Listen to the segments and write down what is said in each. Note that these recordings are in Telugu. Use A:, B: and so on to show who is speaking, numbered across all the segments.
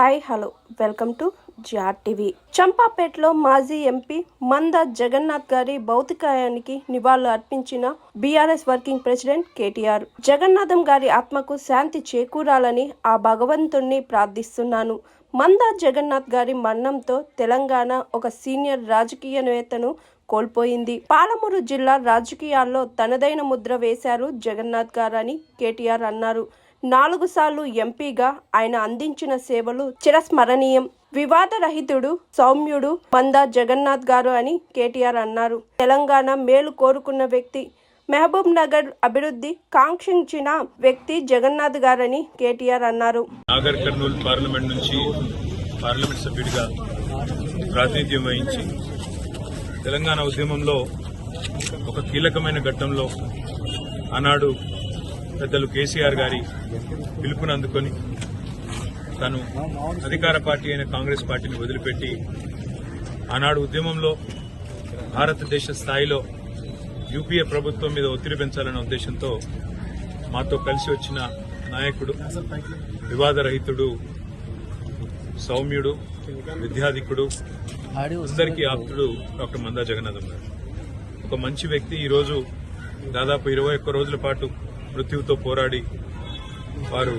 A: Hi hello. Welcome to G R. చంపాపేటలో మాజీ ఎంపీ మంద జగన్నాథ్ గారి భౌతికాయానికి నివాళులు అర్పించిన BRS working president KTR. Jagannatham గారి ఆత్మకు శాంతి చేకూరాలని ఆ భగవంతుణ్ణి ప్రార్థిస్తున్నాను. మంద జగన్నాథ్ గారి మరణంతో తెలంగాణ ఒక సీనియర్ రాజకీయ కోల్పోయింది. పాలమూరు జిల్లా రాజకీయాల్లో తనదైన ముద్ర వేశారు జగన్నాథ్ గారని కేటీఆర్ అన్నారు. నాలుగు సార్లు ఎంపీగా ఆయన అందించిన సేవలు చిరస్మరణీయం. వివాదరహితుడు సౌమ్యుడు మంద జగన్నాథ్ గారు అని కేటీఆర్ అన్నారు. తెలంగాణ మేలు కోరుకున్న వ్యక్తి మహబూబ్ నగర్ అభివృద్ధి కాంక్షించిన వ్యక్తి జగన్నాథ్ గారని కేటీఆర్ అన్నారు.
B: నాగర్ కర్నూలు పార్లమెంట్ నుంచి పార్లమెంట్ సభ్యుడిగా ప్రాతినిధ్యం వహించి తెలంగాణ ఉద్యమంలో ఒక కీలకమైన ఘట్టంలో ఆనాడు పెద్దలు కేసీఆర్ గారి పిలుపును అందుకొని తను అధికార పార్టీ అయిన కాంగ్రెస్ పార్టీని వదిలిపెట్టి ఆనాడు ఉద్యమంలో భారతదేశ స్థాయిలో యూపీఏ ప్రభుత్వం మీద ఒత్తిడి పెంచాలనే ఉద్దేశంతో మాతో కలిసి వచ్చిన నాయకుడు వివాదరహితుడు సౌమ్యుడు విద్యాధికుడు అందరికీ ఆప్తుడు డాక్టర్ మందా జగన్నాథం గారు. ఒక మంచి వ్యక్తి. ఈరోజు దాదాపు ఇరవై ఒక్క రోజుల పాటు మృత్యువుతో పోరాడి వారు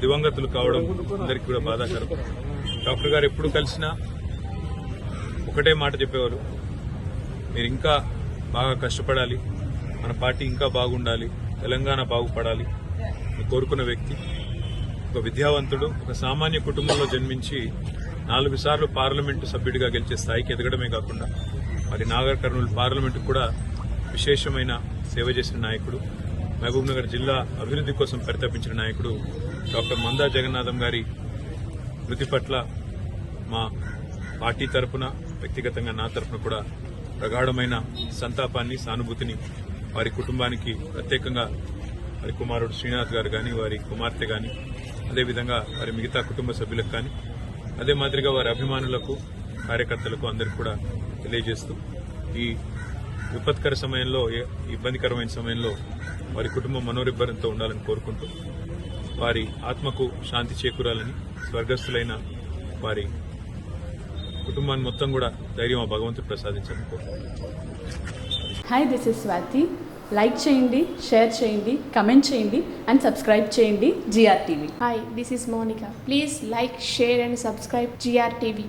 B: దివంగతులు కావడం అందరికీ కూడా బాధాకరం. డాక్టర్ గారు ఎప్పుడు కలిసినా ఒకటే మాట చెప్పేవారు. మీరు ఇంకా బాగా కష్టపడాలి. మన పార్టీ ఇంకా బాగుండాలి. తెలంగాణ బాగుపడాలి కోరుకున్న వ్యక్తి ఒక విద్యావంతుడు ఒక సామాన్య కుటుంబంలో జన్మించి నాలుగు సార్లు పార్లమెంటు సభ్యుడిగా గెలిచే స్థాయికి ఎదగడమే కాకుండా మరి నాగర్ కర్నూలు పార్లమెంటు కూడా విశేషమైన సేవ చేసిన నాయకుడు. మహబూబ్నగర్ జిల్లా అభివృద్ధి కోసం పరితపించిన నాయకుడు డాక్టర్ మందా జగన్నాథం గారి మృతి పట్ల మా పార్టీ తరపున వ్యక్తిగతంగా నా తరపున కూడా ప్రగాఢమైన సంతాపాన్ని సానుభూతిని వారి కుటుంబానికి ప్రత్యేకంగా వారి కుమారుడు శ్రీనాథ్ గారు కానీ వారి కుమార్తె కానీ అదేవిధంగా వారి మిగతా కుటుంబ సభ్యులకు కానీ అదే మాదిరిగా వారి అభిమానులకు కార్యకర్తలకు అందరికీ కూడా తెలియజేస్తూ ఈ విపత్కర సమయంలో ఇబ్బందికరమైన సమయంలో వారి కుటుంబం మనోరిబ్బరంతో ఉండాలని కోరుకుంటూ వారి ఆత్మకు శాంతి చేకూరాలని స్వర్గస్థులైన వారి కుటుంబాన్ని మొత్తం కూడా ధైర్యం ఆ భగవంతుడు ప్రసాదించాలని కోరుకుంటున్నాను
C: hi this is Swathi like చేయండి షేర్ చేయండి కమెంట్ చేయండి అండ్ సబ్స్క్రైబ్ చేయండి GR TV
D: Hi, this is Monica. Please like, share, and subscribe GRTV.